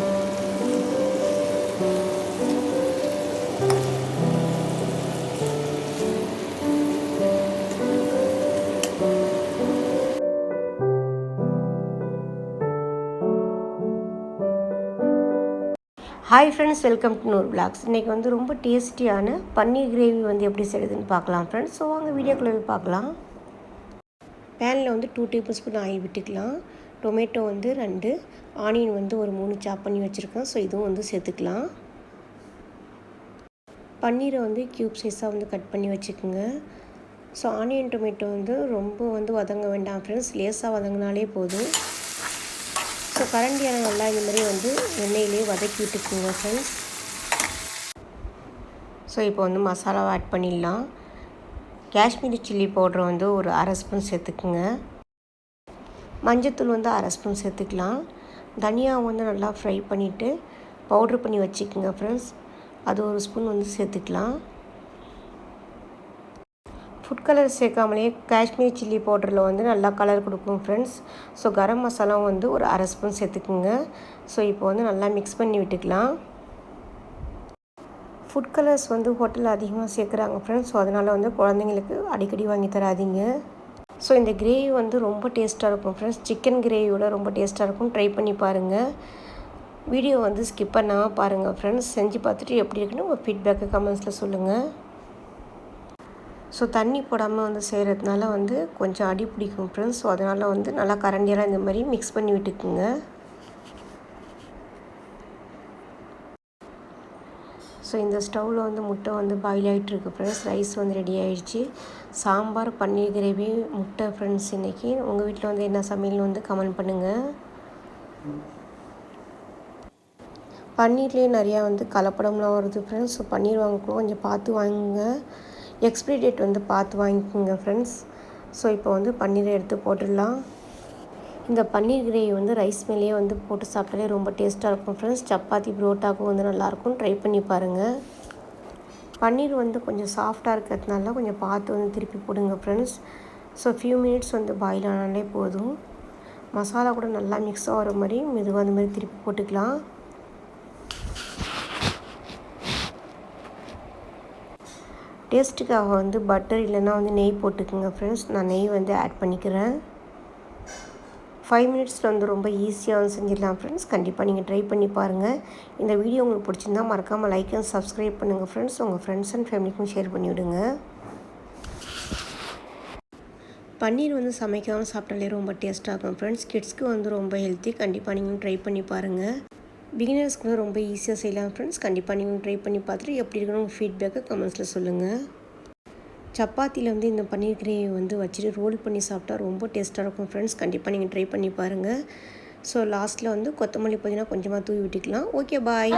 Hi friends welcome to Noor blogs இன்றைக்கி வந்து ரொம்ப டேஸ்டியான பன்னீர் கிரேவி வந்து எப்படி செய்யுதுன்னு பார்க்கலாம் ஃப்ரெண்ட்ஸ் ஸோ வாங்க வீடியோக்குள்ளே போய் பார்க்கலாம். பேனில் வந்து டூ டேபிள் ஸ்பூன் ஆயில் விட்டுக்கலாம். டொமேட்டோ வந்து ரெண்டு ஆனியன் வந்து ஒரு மூணு சாப் பண்ணி வச்சுருக்கேன். ஸோ இதுவும் வந்து சேர்த்துக்கலாம். பன்னீரை வந்து க்யூப் சைஸாக வந்து கட் பண்ணி வச்சுக்கோங்க. ஸோ ஆனியன் டொமேட்டோ வந்து ரொம்ப வந்து வதங்க வேண்டாம் ஃப்ரெண்ட்ஸ் லேசாக வதங்கினாலே போதும். ஸோ கரண்டியான நல்லா இந்த மாதிரி வந்து எண்ணெயிலே வதக்கி விட்டுக்குங்க ஃப்ரெண்ட்ஸ் ஸோ இப்போ வந்து மசாலாவை ஆட் பண்ணிடலாம். காஷ்மீரி சில்லி பவுட்ரு வந்து ஒரு அரை ஸ்பூன் சேர்த்துக்குங்க. மஞ்சத்தூள் வந்து அரை ஸ்பூன் சேர்த்துக்கலாம். தனியா வந்து நல்லா ஃப்ரை பண்ணிவிட்டு பவுட்ரு பண்ணி வச்சுக்கோங்க ஃப்ரெண்ட்ஸ் அது ஒரு ஸ்பூன் வந்து சேர்த்துக்கலாம். ஃபுட் கலர் சேர்க்காமலே காஷ்மீர் சில்லி பவுடரில் வந்து நல்லா கலர் கொடுக்கும் ஃப்ரெண்ட்ஸ் ஸோ கரம் மசாலாவும் வந்து ஒரு அரை ஸ்பூன் சேர்த்துக்குங்க. ஸோ இப்போ வந்து நல்லா மிக்ஸ் பண்ணி விட்டுக்கலாம். ஃபுட் கலர்ஸ் வந்து ஹோட்டலில் அதிகமாக சேர்க்குறாங்க ஃப்ரெண்ட்ஸ் ஸோ அதனால் வந்து குழந்தைங்களுக்கு அடிக்கடி வாங்கி தராதிங்க. ஸோ இந்த கிரேவி வந்து ரொம்ப டேஸ்ட்டாக இருக்கும் ஃப்ரெண்ட்ஸ் சிக்கன் கிரேவியோட ரொம்ப டேஸ்ட்டாக இருக்கும். ட்ரை பண்ணி பாருங்கள் வீடியோ வந்து ஸ்கிப் பண்ணாமல் பாருங்கள் ஃப்ரெண்ட்ஸ் செஞ்சு பார்த்துட்டு எப்படி இருக்குன்னு உங்கள் ஃபீட்பேக்கை கமெண்ட்ஸில் சொல்லுங்கள் ஸோ தண்ணி போடாமல் வந்து செய்கிறதுனால வந்து கொஞ்சம் அடி பிடிக்கும் ஃப்ரெண்ட்ஸ் ஸோ அதனால் வந்து நல்லா கரண்டியெல்லாம் இந்த மாதிரி மிக்ஸ் பண்ணி விட்டுக்குங்க. ஸோ இந்த ஸ்டவ்வில் வந்து முட்டை வந்து பாயில் ஆகிட்டுருக்கு ஃப்ரெண்ட்ஸ் ரைஸ் வந்து ரெடி ஆகிடுச்சு சாம்பார் பன்னீர் கிரேவி முட்டை ஃப்ரெண்ட்ஸ் இன்றைக்கி உங்கள் வீட்டில் வந்து என்ன சமையல்னு வந்து கமெண்ட் பண்ணுங்கள் பன்னீர்லேயே நிறையா வந்து கலப்படம்லாம் வருது ஃப்ரெண்ட்ஸ் ஸோ பன்னீர் வாங்கக்கூட கொஞ்சம் பார்த்து வாங்குங்க. எக்ஸ்பிரி டேட் வந்து பார்த்து வாங்கிக்கோங்க ஃப்ரெண்ட்ஸ் ஸோ இப்போ வந்து பன்னீரை எடுத்து போட்டுடலாம். இந்த பன்னீர் கிரேவி வந்து ரைஸ் மேலேயே வந்து போட்டு சாப்பிட்டாலே ரொம்ப டேஸ்ட்டாக இருக்கும் ஃப்ரெண்ட்ஸ். சப்பாத்தி புரோட்டாக்கும் வந்து நல்லாயிருக்கும். ட்ரை பண்ணி பாருங்கள் பன்னீர் வந்து கொஞ்சம் சாஃப்டாக இருக்கிறதுனால கொஞ்சம் பார்த்து வந்து திருப்பி போடுங்க ஃப்ரெண்ட்ஸ். ஸோ ஃபியூ மினிட்ஸ் வந்து பாயில் ஆனாலே போதும். மசாலா கூட நல்லா மிக்ஸ் ஆகிற மாதிரி மெதுவாக அந்த மாதிரி திருப்பி போட்டுக்கலாம். டேஸ்ட்டுக்காக வந்து பட்டர் இல்லைன்னா வந்து நெய் போட்டுக்குங்க ஃப்ரெண்ட்ஸ். நான் நெய் வந்து ஆட் பண்ணிக்கிறேன். ஃபைவ் மினிட்ஸில் வந்து ரொம்ப ஈஸியாக செஞ்சிடலாம் ஃப்ரெண்ட்ஸ் கண்டிப்பாக நீங்கள் ட்ரை பண்ணி பாருங்கள் இந்த வீடியோ உங்களுக்கு பிடிச்சிருந்தா மறக்காமல் லைக் அண்ட் சப்ஸ்கிரைப் பண்ணுங்கள் ஃப்ரெண்ட்ஸ் உங்கள் ஃப்ரெண்ட்ஸ் அண்ட் ஃபேமிலிக்கும் ஷேர் பண்ணிவிடுங்க பன்னீர் வந்து சமைக்காமல் சாப்பிட்டாலே ரொம்ப டேஸ்ட்டாக இருக்கும் ஃப்ரெண்ட்ஸ் கிட்ஸ்க்கு வந்து ரொம்ப ஹெல்த்தி கண்டிப்பாக நீங்கள் ட்ரை பண்ணி பாருங்கள் பிகினர்ஸ்க்குலாம் ரொம்ப ஈஸியாக செய்யலாம் ஃப்ரெண்ட்ஸ் கண்டிப்பாக நீங்கள் ட்ரை பண்ணி பார்த்துட்டு எப்படி இருக்கணும் உங்கள் ஃபீட்பேக்கை கமெண்ட்ஸில் சொல்லுங்கள் சப்பாத்தியில் வந்து இந்த பன்னீர் கிரேவி வந்து வச்சுட்டு ரோல் பண்ணி சாப்பிட்டா ரொம்ப டேஸ்ட்டாக இருக்கும். ஃப்ரெண்ட்ஸ் கண்டிப்பாக நீங்கள் ட்ரை பண்ணி பாருங்கள் ஸோ லாஸ்ட்டில் வந்து கொத்தமல்லி புதினா கொஞ்சமாக தூவி விட்டுக்கலாம். Okay bye